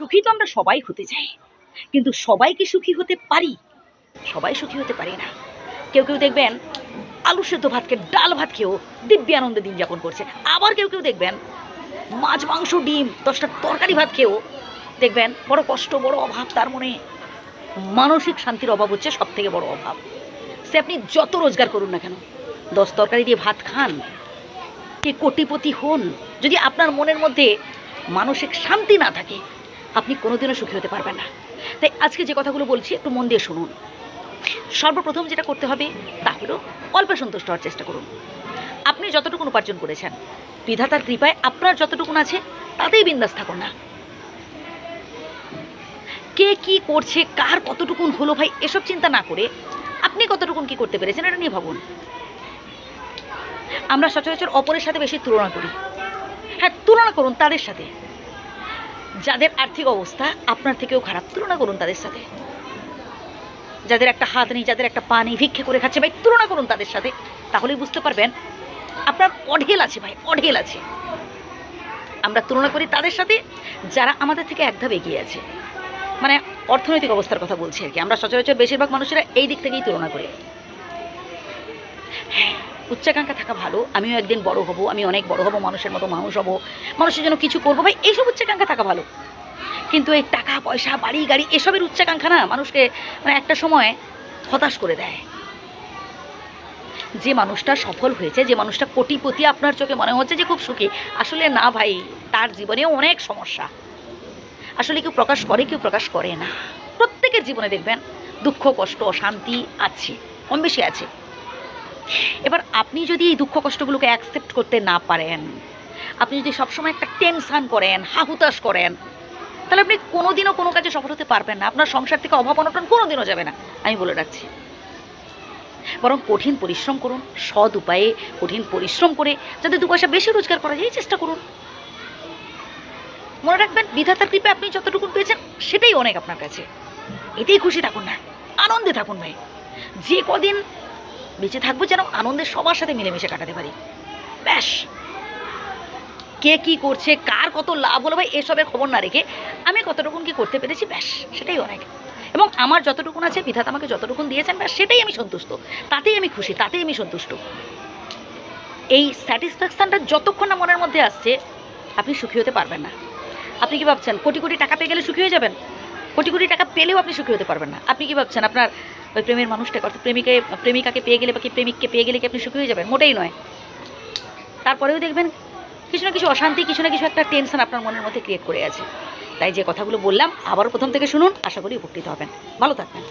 সুখী তো আমরা সবাই হতে চাই। কিন্তু সবাই কি সুখী হতে পারি? সবাই সুখী হতে পারি না। কেউ কেউ দেখবেন আলু সেদ্ধ ভাতকে ডাল ভাত খেয়েও দিব্যি আনন্দে দিন যাপন করছে। আবার কেউ কেউ দেখবেন মাছ, মাংস, ডিম, দশটা তরকারি ভাত খেয়েও দেখবেন বড় কষ্ট, বড় অভাব তার মনে। মানসিক শান্তির অভাব হচ্ছে সব থেকে বড় অভাব। সে আপনি যত রোজগার করুন না কেন, দশ তরকারি দিয়ে ভাত খান, কে কোটিপতি হন। যদি আপনার মনের মধ্যে মানসিক শান্তি না থাকে আপনি কোনোদিনও সুখী হতে পারবেন না। তাই আজকে যে কথাগুলো বলছি, একটু মন দিয়ে শুনুন। সর্বপ্রথম যেটা করতে হবে, তা হলো অল্পে সন্তুষ্ট হওয়ার চেষ্টা করুন। আপনি যতটুকুন উপার্জন করেছেন, বিধাতার কৃপায় আপনার যতটুকুন আছে, তাতেই বিন্দাস থাকুন না। কে কি করছে, কার কতটুকুন হলো ভাই, এসব চিন্তা না করে আপনি কতটুকুন কি করতে পেরেছেন, এটা নিয়ে ভাবুন। আমরা সচরাচর অপরের সাথে বেশি তুলনা করি। হ্যাঁ তুলনা করুন তাদের সাথে। যাদের আর্থিক অবস্থা আপনার থেকেও খারাপ, তুলনা করুন তাদের সাথে। যাদের একটা হাত নেই, যাদের একটা পা নেই, ভিক্ষে করে খাচ্ছে, ভাই, তুলনা করুন তাদের সাথে, তাহলেই বুঝতে পারবেন আপনার অঢেল আছে, ভাই, অঢেল আছে। আমরা তুলনা করি তাদের সাথে, যারা আমাদের থেকে এক ধাপ এগিয়ে আছে। মানে অর্থনৈতিক অবস্থার কথা বলছি আর কি। আমরা সচরাচর বেশিরভাগ মানুষেরা এই দিক থেকেই তুলনা করি। হ্যাঁ উচ্চাকাঙ্ক্ষা থাকা ভালো, আমিও একদিন বড় হব, আমি অনেক বড় হব, মানুষের মতো মানুষ হব, মানুষের জন্য কিছু করব, ভাই, এইসব উচ্চাকাঙ্ক্ষা থাকা ভালো। কিন্তু এই টাকা, পয়সা, বাড়ি, গাড়ি, এসবের উচ্চাকাঙ্ক্ষা না মানুষকে মানে একটা সময় হতাশ করে দেয়। যে মানুষটা সফল হয়েছে, যে মানুষটা কোটিপতি আপনার চোখে মনে হচ্ছে যে খুব সুখী, আসলে না ভাই, তার জীবনেও অনেক সমস্যা। আসলে কেউ প্রকাশ করে, কেউ প্রকাশ করে না। প্রত্যেকের জীবনে দেখবেন দুঃখ, কষ্ট, অশান্তি আছে, কম বেশি আছে। এবার আপনি যদি এই দুঃখ কষ্টগুলোকে অ্যাকসেপ্ট করতে না পারেন, আপনি যদি সবসময় একটা টেনশান করেন, হাহুতাশ করেন, তাহলে আপনি কোনোদিনও কোনো কাজে সফল হতে পারবেন না। আপনার সংসার থেকে অভাব অনটন কোনোদিনও যাবে না। আমি বলে রাখছি। বরং কঠিন পরিশ্রম করুন, সৎ উপায়ে কঠিন পরিশ্রম করে যাতে দু পয়সা বেশি রোজগার করা যায় চেষ্টা করুন। মনে রাখবেন, বিধাতার কৃপে আপনি যতটুকু পেয়েছেন, সেটাই অনেক আপনার কাছে। এতেই খুশি থাকুন না, আনন্দে থাকুন ভাই। যে কদিন বেঁচে থাকব যেন আনন্দের সবার সাথে মিলেমিশে কাটাতে পারি। ব্যাস। কে কি করছে, কার কত লাভ হলো ভাই, এসবের খবর না রেখে আমি কতটুকুন কি করতে পেরেছি, ব্যাস, সেটাই অনেক। এবং আমার যতটুকুন আছে, বিধাতা আমাকে যতটুকুন দিয়েছেন, ব্যাস, সেটাই আমি সন্তুষ্ট। তাতেই আমি খুশি, তাতেই আমি সন্তুষ্ট। এই স্যাটিসফ্যাকশানটা যতক্ষণ না মনের মধ্যে আসছে, আপনি সুখী হতে পারবেন না। আপনি কি ভাবছেন, কোটি কোটি টাকা পেয়ে গেলে সুখী হয়ে যাবেন? কোটি কোটি টাকা পেলেও আপনি সুখী হতে পারবেন না। আপনি কি ভাবছেন, আপনার ওই প্রেমের মানুষটাকে অর্থাৎ প্রেমিকে প্রেমিকাকে পেয়ে গেলে বা কি প্রেমিককে পেয়ে গেলে কি আপনি সুখী হয়ে যাবেন? মোটেই নয়। তারপরেও দেখবেন কিছু না কিছু অশান্তি, কিছু না কিছু একটা টেনশন আপনার মনের মধ্যে ক্রিয়েট করে আছে। তাই যে কথাগুলো বললাম, আবারও প্রথম থেকে শুনুন, আশা করি উপকৃত হবেন। ভালো থাকবেন।